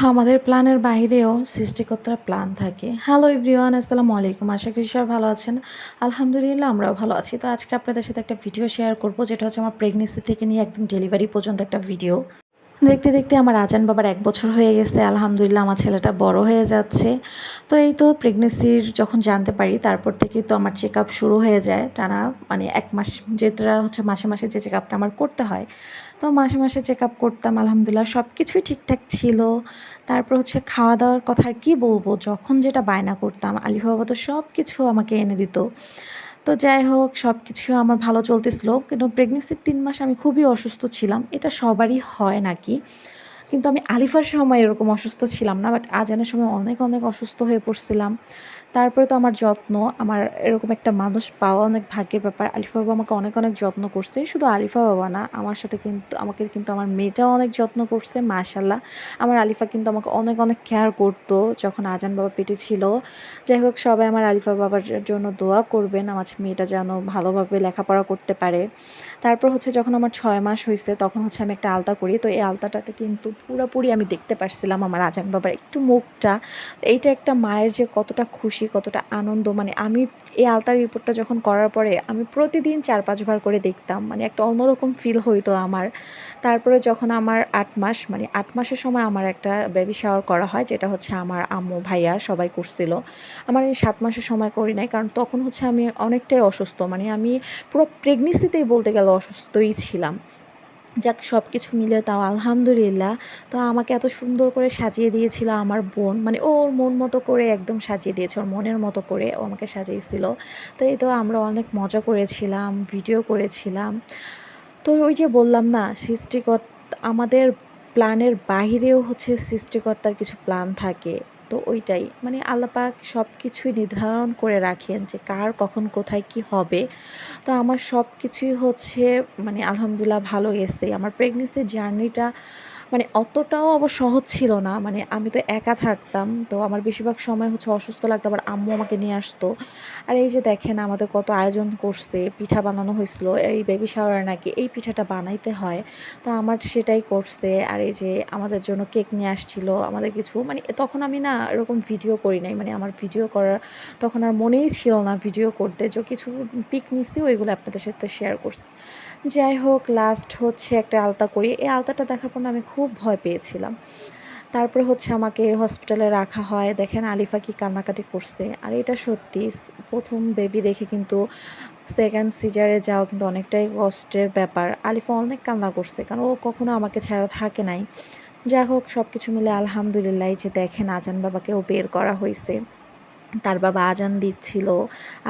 আমাদের প্ল্যানের বাইরেও সৃষ্টিকর্তার প্ল্যান থাকে। হ্যালো এভরিওয়ান, আসসালামু আলাইকুম। আশা করি সবাই ভালো আছেন। আলহামদুলিল্লাহ, আমরাও ভালো আছি। তো আজকে আপনাদের সাথে একটা ভিডিও শেয়ার করব, যেটা হচ্ছে আমার প্রেগনেন্সি থেকে নিয়ে একদম ডেলিভারি পর্যন্ত একটা ভিডিও দেখতে দেখতে আমার আজান বাবার এক বছর হয়ে গেছে, আলহামদুলিল্লাহ আমার ছেলেটা বড় হয়ে যাচ্ছে। তো এই তো প্রেগনেন্সির যখন জানতে পারি, তারপর থেকে তো আমার চেক শুরু হয়ে যায়। টানা মানে এক মাস যেটা হচ্ছে মাসে মাসে যে চেক আমার করতে হয়। তো মাসে মাসে চেক আপ করতাম, আলহামদুলিল্লাহ সব কিছুই ঠিকঠাক ছিল। তারপর হচ্ছে খাওয়া দাওয়ার কথা আর কী বলব, যখন যেটা বায়না করতাম আলিফ বাবা তো সব কিছু আমাকে এনে দিত। তো যাই হোক সব কিছু আমার ভালো চলতেছিল। কিন্তু প্রেগনেন্সির তিন মাস আমি খুবই অসুস্থ ছিলাম। এটা সবারই হয় নাকি? কিন্তু আমি আলিফার সময় এরকম অসুস্থ ছিলাম না বাট আজানের সময় অনেক অনেক অসুস্থ হয়ে পড়ছিলাম। তারপরে তো আমার যত্ন, আমার এরকম একটা মানুষ পাওয়া অনেক ভাগ্যের ব্যাপার। আলিফা বাবা আমাকে অনেক অনেক যত্ন করছে। শুধু আলিফা বাবা না, আমার সাথে কিন্তু, আমাকে কিন্তু আমার মেয়েটাও অনেক যত্ন করছে মাশাল্লাহ আমার আলিফা কিন্তু আমাকে অনেক অনেক কেয়ার করতো যখন আজান বাবা পেটে ছিল। যাই হোক, সবাই আমার আলিফা বাবার জন্য দোয়া করবেন, আমার মেয়েটা যেন ভালোভাবে লেখাপড়া করতে পারে। তারপর হচ্ছে যখন আমার ছয় মাস হয়েছে তখন হচ্ছে আমি একটা আলতা করি। তো এই আলতাটাতে কিন্তু পুরোপুরি আমি দেখতে পারছিলাম আমার আজান বাবার একটু মুখটা। এইটা একটা মায়ের যে কতটা খুশি, কতটা আনন্দ মানে আমি এই আলতার রিপোর্টটা যখন করার পরে আমি প্রতিদিন চার পাঁচবার করে দেখতাম মানে একটা অন্যরকম ফিল হইতো আমার। তারপরে যখন আমার আট মাস মানে আট মাসের সময় আমার একটা বেবি শাওয়ার করা হয়, যেটা হচ্ছে আমার আম্মু, ভাইয়া সবাই করছিল। আমার এই সাত মাসের সময় করি নাই, কারণ তখন হচ্ছে আমি অনেকটাই অসুস্থ মানে আমি পুরো প্রেগনেন্সিতেই বলতে গেলে অসুস্থই ছিলাম। যাক সব কিছু মিলে তাও আলহামদুলিল্লাহ। তো আমাকে এত সুন্দর করে সাজিয়ে দিয়েছিল আমার বোন। মানে ওর মন মতো করে একদম সাজিয়ে দিয়েছে, ওর মনের মতো করে ও আমাকে সাজিয়েছিল। তো এই তো আমরা অনেক মজা করেছিলাম ভিডিও করেছিলাম। তো ওই যে বললাম না সৃষ্টিকর আমাদের প্ল্যানের বাহিরেও হচ্ছে সৃষ্টিকর্তার কিছু প্ল্যান থাকে। তো ওইটাই। মানে আল্লাপাক সব কিছুই নির্ধারণ করে রাখেন যে কার কখন কোথায় কি হবে। তো আমার সব কিছুই হচ্ছে মানে আলহামদুলিল্লাহ ভালো গেছে। আমার প্রেগনেন্সির জার্নিটা মানে অতটাও আবার সহজ ছিল না। মানে আমি তো একা থাকতাম, তো আমার বেশিরভাগ সময় হচ্ছে অসুস্থ লাগতো, আবার আম্মু আমাকে নিয়ে আসতো। আর এই যে দেখেন আমাদের কত আয়োজন করছে, পিঠা বানানো হয়েছিল, এই বেবি শাওয়ার নাকি এই পিঠাটা বানাইতে হয়। তো আমার সেটাই করছে। আর এই যে আমাদের জন্য কেক নিয়ে আসছিল, আমাদের কিছু মানে তখন আমি না এরকম ভিডিও করি নাই। মানে আমার ভিডিও করার তখন আর মনেই ছিল না ভিডিও করতে। যে কিছু পিক নিছি, ওইগুলো আপনাদের সাথে শেয়ার করছি। যাই হোক লাস্ট হচ্ছে একটা আলতা করি। এই আলতাটা দেখার পর আমি খুব ভয় পেয়েছিলাম। তারপরে হচ্ছে আমাকে হসপিটালে রাখা হয়। দেখেন আলিফা কি কান্নাকাটি করছে। আর এটা সত্যি, প্রথম বেবি রেখে কিন্তু সেকেন্ড সিজারে যাওয়া কিন্তু অনেকটাই কষ্টের ব্যাপার। আলিফা অনেক কান্না করছে, কারণ ও কখনো আমাকে ছাড়া থাকে নাই। যাই হোক সব কিছু মিলে আলহামদুলিল্লাহ যে দেখেন আজান বাবাকেও বের করা হয়েছে তার বাবা আজান দিচ্ছিল,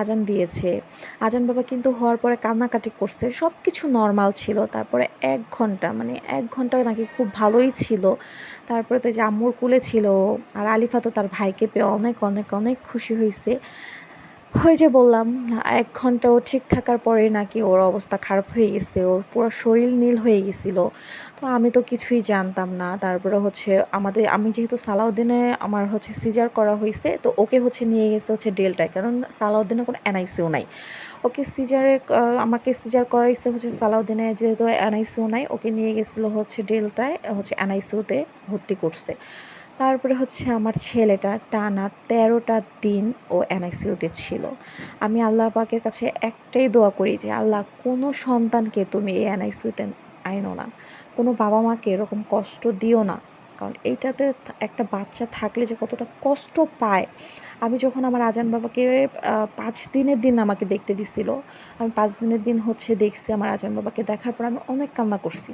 আজান দিয়েছে। আজান বাবা কিন্তু হওয়ার পরে কান্নাকাটি করছে সব কিছু নর্মাল ছিল। তারপরে এক ঘণ্টা মানে এক ঘণ্টা নাকি খুব ভালোই ছিল। তারপরে তো যে আম্মুর কুলে ছিল, আর আলিফা তো তার ভাইকে পেয়ে অনেক অনেক অনেক খুশি হয়েছে ওই যে বললাম এক ঘণ্টা ও ঠিক থাকার পরে নাকি ওর অবস্থা খারাপ হয়ে গেছে, ওর পুরো শরীর নীল হয়ে গেছিল। তো আমি তো কিছুই জানতাম না। তারপরে হচ্ছে আমাদের, আমি যেহেতু সালাউদ্দিনে আমার হচ্ছে সিজার করা হয়েছে, তো ওকে হচ্ছে নিয়ে গেছে হচ্ছে ডেলটায়। কারণ সালাউদ্দিনে কোনো এনআইসিও নাই। ওকে সিজারে আমাকে সিজার করাইছে হচ্ছে সালাউদ্দিনে যেহেতু এনআইসিও নাই, ওকে নিয়ে গেছিল হচ্ছে ডেলটায়, হচ্ছে এনআইসিউতে ভর্তি করছে। তারপরে হচ্ছে আমার ছেলেটা টানা তেরোটা দিন ও এনআইসিউতে ছিল। আমি আল্লাহ পাকের কাছে একটাই দোয়া করি যে, আল্লাহ, কোনো সন্তানকে তুমি এই এনআইসিউতে আইনো না। কোনো বাবা মাকে এরকম কষ্ট দিও না। কারণ এইটাতে একটা বাচ্চা থাকলে যে কতটা কষ্ট পায়। আমি যখন আমার আজান বাবাকে পাঁচ দিনের দিন আমাকে দেখতে দিছিল, আমি পাঁচ দিনের দিন হচ্ছে দেখছি আমার আজান বাবাকে দেখার পর আমি অনেক কান্না করছি।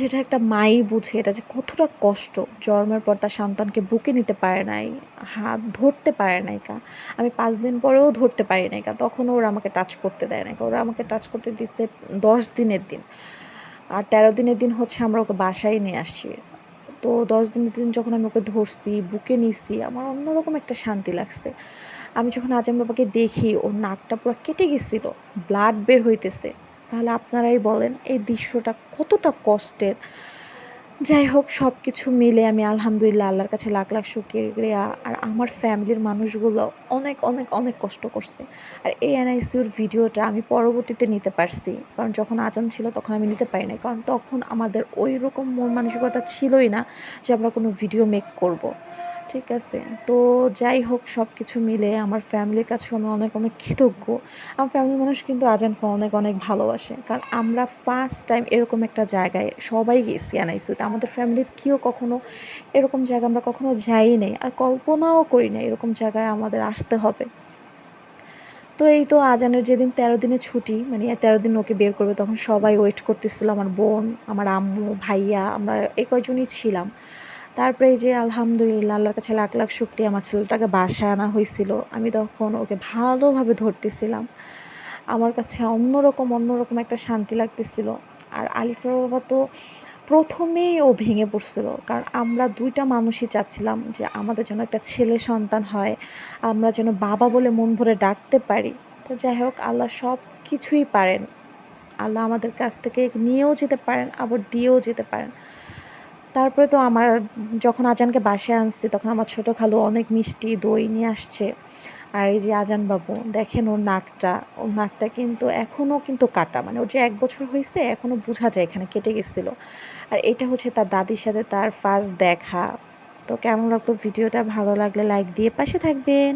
যেটা একটা মাই বুঝে, এটা যে কতটা কষ্ট, জন্মের পর তার সন্তানকে বুকে নিতে পারে নাই, হাত ধরতে পারে নাই কা। আমি পাঁচ দিন পরেও ধরতে পারি নাই কা। তখন ওরা আমাকে টাচ করতে দেয় না ওরা আমাকে টাচ করতে দিচ্ছে দশ দিনের দিন। আর তেরো দিনের দিন হচ্ছে আমরা ওকে বাসায় নিয়ে আসছি। তো দশ দিনের দিন যখন আমি ওকে ধরছি, বুকে নিছি, আমার অন্যরকম একটা শান্তি লাগছে। আমি যখন আজাম বাবাকে দেখি, ওর নাকটা পুরো কেটে গেছিল ব্লাড বের হইতেছে। তাহলে আপনারাই বলেন এই দৃশ্যটা কতটা কষ্টের। যাই হোক সব কিছু মিলে আমি আলহামদুলিল্লাহ আল্লাহর কাছে লাখ লাখ শুক্রিয়া। আর আমার ফ্যামিলির মানুষগুলো অনেক অনেক অনেক কষ্ট করছে। আর এই এনআইসিউর ভিডিওটা আমি পরবর্তীতে নিতে পারছি। কারণ যখন আজান ছিল তখন আমি নিতে পারি নাই। কারণ তখন আমাদের ওই রকম মন মানসিকতা ছিলই না যে আমরা কোনো ভিডিও মেক করব। ঠিক আছে। তো যাই হোক সব কিছু মিলে আমার ফ্যামিলির কাছেও আমি অনেক অনেক কৃতজ্ঞ। আমার ফ্যামিলির মানুষ কিন্তু আজানকে অনেক অনেক ভালোবাসে। কারণ আমরা ফার্স্ট টাইম এরকম একটা জায়গায় সবাই গেছি এনআইসিউতে আমাদের ফ্যামিলির কেউ কখনো এরকম জায়গা আমরা কখনো যাই নাই। আর কল্পনাও করি না এরকম জায়গায় আমাদের আসতে হবে। তো এই তো আজানের যেদিন তেরো দিনে ছুটি মানে তেরো দিন ওকে বের করবে, তখন সবাই ওয়েট করতেছিল। আমার বোন, আমার আম্মু, ভাইয়া, আমরা এই কয়জনই ছিলাম। তারপরে এই যে আলহামদুলিল্লাহ, আল্লাহর কাছে লাখ লাখ শুক্রিয়া, আমার ছেলেটাকে বাসায় আনা হয়েছিল। আমি তখন ওকে ভালোভাবে ধরতেছিলাম। আমার কাছে অন্যরকম অন্যরকম একটা শান্তি লাগতেছিল। আর আলিফের বাবা তো প্রথমেই ও ভেঙে পড়ছিল। কারণ আমরা দুইটা মানুষই চাচ্ছিলাম যে আমাদের যেন একটা ছেলে সন্তান হয়, আমরা যেন বাবা বলে মন ভরে ডাকতে পারি। তো যাই হোক, আল্লাহ সব কিছুই পারেন। আল্লাহ আমাদের কাছ থেকে নিয়েও যেতে পারেন, আবার দিয়েও যেতে পারেন। তারপরে তো আমার যখন আজানকে বাসায় আনছি, তখন আমার ছোটো খালু অনেক মিষ্টি দই নিয়ে আসছে। আর এই যে আজান বাবু দেখেন ওর নাকটা ওর নাকটা কিন্তু এখনও কিন্তু কাটা। মানে ওর যে এক বছর হয়েছে এখনও বোঝা যায় এখানে কেটে গেছিল। আর এটা হচ্ছে তার দাদির সাথে তার ফার্স্ট দেখা। তো কেমন লাগল ভিডিওটা? ভালো লাগলে লাইক দিয়ে পাশে থাকবেন।